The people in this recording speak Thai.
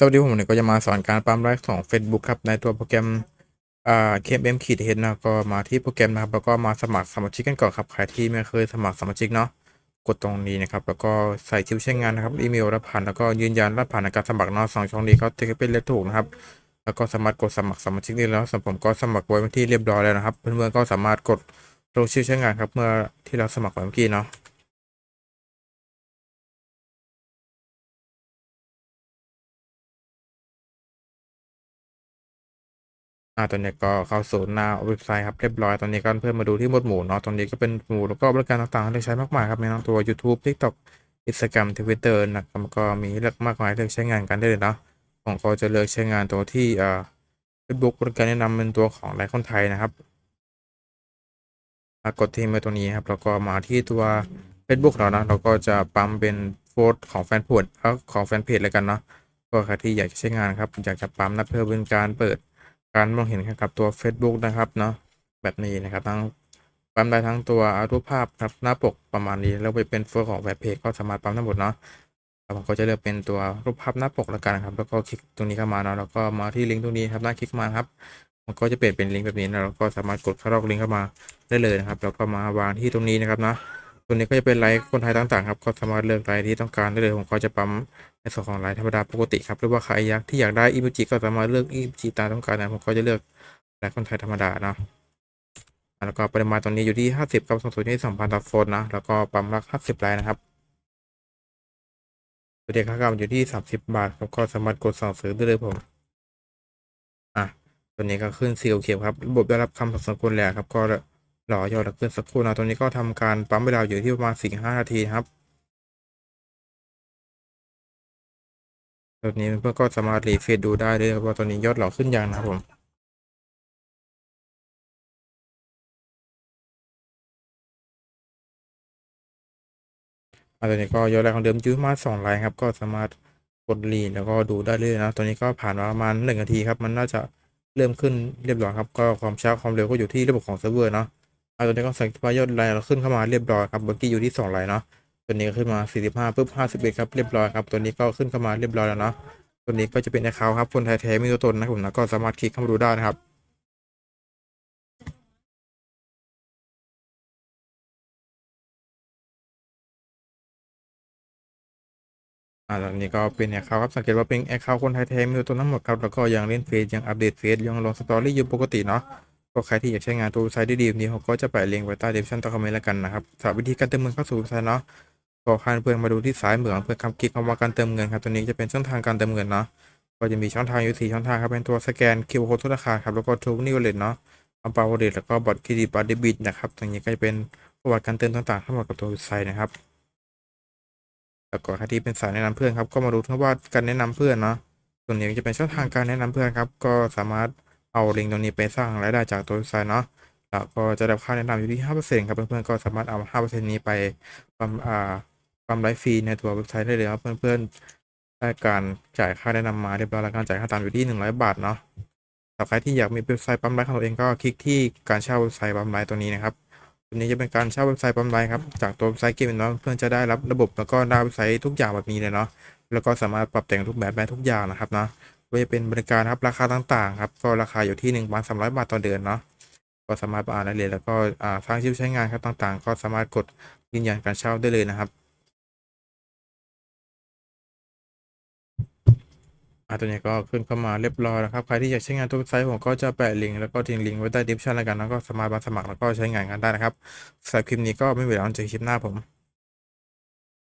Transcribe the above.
สวัสดีผมเนี่ยก็จะมาสอนการปั๊มไลฟ์ของ Facebook ครับ ในตัวโปรแกรมอ่า KMM ขีดเฮดนะก็มาที่โปรแกรมนะครับ แล้วก็มาสมัครสมาชิกกันก่อนครับ ใครที่ไม่เคยสมัครสมาชิกเนาะ กดตรงนี้นะครับ แล้วก็ใส่ชื่อใช้งานนะครับ อีเมลรับผ่าน แล้วก็ยืนยันรับผ่านในการสมัครเนาะสองช่องนี้ก็จะเป็นเลขถูกนะครับ แล้วก็สามารถกดสมัครสมาชิกได้แล้วสำหรับผมก็สมัครไว้ที่เรียบร้อยแล้วนะครับ เพื่อนๆก็สามารถกดลงชื่อใช้งานครับ เมื่อที่เราสมัครไว้เมื่อกี้เนาะ อ่าตอนนี้ก็เข้าสู่หน้าเว็บไซต์ครับเรียบร้อยตอนนี้ก็เพื่อนมาดูที่หมวดหมู่เนาะตอนนี้ก็เป็นหมู่แล้วก็บริการต่างๆที่ใช้มากมายครับในทั้งตัว YouTube TikTok Instagram Twitter นะครับก็มีเลือกมากมายเลือกใช้งานกันได้เลยเนาะผมก็จะเลือกใช้งานตัวที่อ่า Facebook บริการแนะนำเป็นตัวของหลายคนไทยนะครับอ่ากดที่มาตัวนี้ครับแล้วก็มาที่ตัว Facebook เรานะเราก็จะปั๊มเป็นโพสต์ของแฟนเพจของแฟนเพจเลยกันเนาะก็ใครที่อยากจะใช้งานครับอยากจะปั๊มนะเพื่อเป็นการเปิด การมองเห็นกับตัว Facebook นะครับเนาะแบบนี้นะครับทั้งปั๊มได้ทั้งตัวรูปภาพครับหน้าปกประมาณนี้แล้วไปเป็นโฟลของเว็บเพจก็สามารถปั๊มได้งหมดเนาะผมก็จะเลือกเป็นตัวรูปภาพหน้าปกแล้วกันครับ แล้วก็คลิกตรงนี้เข้ามาเนาะแล้วก็มาที่ลิงก์ตรงนี้ครับด้าคลิกมาครับมันก็จะเปลี่ยนเป็นลิงก์แบบนี้นะแล้วก็สามารถกดเข้าลอกลิงก์เข้ามาได้เลยนะครับ แล้วก็มาวางที่ตรงนี้นะครับนะ ตัวนี้ก็จะเป็นไลฟ์คนไทยต่างๆครับก็สามารถเลือกไลฟ์ที่ต้องการได้เลยผมก็จะปั๊มในส่วนของไลน์ธรรมดาปกติครับหรือว่าใครอยากที่อยากได้อีโมจิก็สามารถเลือกอีโมจิตามต้องการนะผมก็จะเลือกไลน์คนไทยธรรมดาเนาะแล้วก็ปริมาณตอนนี้อยู่ที่ห้าสิบกับส่วนที่สองพันต่อโฟนนะแล้วก็ปั๊มรักห้าสิบไลน์นะครับตัวเด็กค่ากรรมอยู่ที่สามสิบบาทครับก็สามารถกดสั่งซื้อได้เลยผมอะตัวนี้ก็ขึ้นซีเขียวครับระบบได้รับคำสั่งสกุลแล้วครับก็ รอยอดขึ้นสักครู่นะตัวนี้ก็ทำการปั๊มเวลาอยู่ที่ประมาณสี่ห้านาทีครับแบบนี้เพื่อนก็สามารถรีเฟรดูได้เลยว่าตอนนี้ยอดเราขึ้นยังนะครับผมตอนนี้ก็ยอดแรกของเดิมยืดมาสองไลน์ครับ ก็สามารถกดรีแล้วก็ดูได้เลยนะ ตอนนี้ก็ผ่านมาประมาณหนึ่งนาทีครับ มันน่าจะเริ่มขึ้นเรียบร้อยครับ ก็ความช้าความเร็วก็อยู่ที่ระบบของเซิร์ฟเวอร์เนาะาตอนนี้ก็สังเกตว่ายอดไลน์เราขึ้นเข้ามาเรียบร้อยครับเมื่อกี้อยู่ที่สองไลน์เนาะตัวนี้ก็ขึ้นมาสี่สิบห้าปุ๊บห้าสิบเอ็ดครับเรียบร้อยครับตัวนี้ก็ขึ้นเข้ามาเรียบร้อยแล้วเนาะตัวนี้ก็จะเป็นแอคเคาท์ครับคนไทยแท้มีตัวตนนะครับผมนะก็สามารถคลิกเข้ามาดูได้นะครับอ่าตอนนี้ก็เป็นแอคเคาท์ครับสังเกตว่าเป็นแอคเคาท์คนไทยแท้มีตัวตนทั้งหมดครับแล้วก็ยังเล่นเฟซยังอัปเดตเฟซยังลงสตอรี่อยู่ปกติเนาะ ก็ใครที่อยากใช้งานตัวเว็บไซต์ได้ดีแบบนี้ผมก็จะแปะลิงก์ไว้ใต้เดสคริปชั่นใต้คอมเมนต์แล้วกันนะครับสำหรับวิธีการเติมเงินเข้าสู่เว็บไซต์เนาะก็พาเพื่อนมาดูที่ซ้ายมืองเพื่อคำคลิกคำว่าการเติมเงินครับตัวนี้จะเป็นช่องทางการเติมเงินเนาะก็จะมีช่องทางอยู่สี่ช่องทางครับเป็นตัวสแกน QR Code ธนาคารครับแล้วก็ทูนิวเลตเนาะอัมปาวเลตแล้วก็บัตรเครดิตบัตรเดบิตนะครับตรงนี้ก็จะเป็นประวัติการเติมต่างๆทั้งหมดกับตัวเว็บไซต์นะครับแล้วก็ใครที่เป็นสายแนะนำเพื่อนครับก็มาดูทั้งว่าการแนะนำเพื่อนเนาะส่วนนี้จะเป็นช่องทางการแนะนำเพื่อนครับ ก็สามารถ เอาลิงก์ตรงนี้ไปสร้างรายได้จากตัวเว็บไซต์เนาะแล้วก็จะได้ค่าแนะนำอยู่ที่ห้าเปอร์เซ็นต์ครับเพื่อนๆก็สามารถเอาห้าเปอร์เซ็นต์นี้ไปปั๊มอ่าปั๊มไลฟ์ฟรีในตัวเว็บไซต์ได้เลยครับเพื่อนๆได้การจ่ายค่าแนะนำมาเรียบร้อยแล้วการจ่ายค่าตามอยู่ที่หนึ่งร้อยบาทเนาะสำหรับใครที่อยากมีเว็บไซต์ปั๊มไลฟ์ของตัวเองก็คลิกที่การเช่าเว็บไซต์ปั๊มไลฟ์ตัวนี้นะครับตัวนี้จะเป็นการเช่าเว็บไซต์ปั๊มไลฟ์ครับจากตัวเว็บไซต์เกมเนาะเพื่อนจะได้รับระบบแล้วก็ได้เว็บไซต์ทุกอย่างแบบนี้เลยเนาะแล้วก็สามารถปรับแต่งรูปแบบได้ทุกอย่างนะครับเนาะ ว่าจะเป็นบริการครับราคาต่างๆครับก็ราคาอยู่ที่หนึ่งพันสามร้อยบาทต่อเดือนเนาะก็สามารถอ่านรายละเอียดแล้วก็สร้างชื่อใช้งานครับต่างๆ ก็สามารถกดยืนยันการเช่าได้เลยนะครับอ่าตัวนี้ก็ขึ้นเข้ามาเรียบร้อยแล้วครับใครที่อยากใช้งานตัวเว็บไซต์ผมก็จะแปะลิงก์แล้วก็ทิ้งลิงก์ไว้ใต้ดีสคริปชั่นแล้วกันแล้วก็สามารถมาสมัครแล้วก็ใช้งานกันได้นะครับสำหรับคลิปนี้ก็ไม่มีแล้วเจอคลิปหน้าผม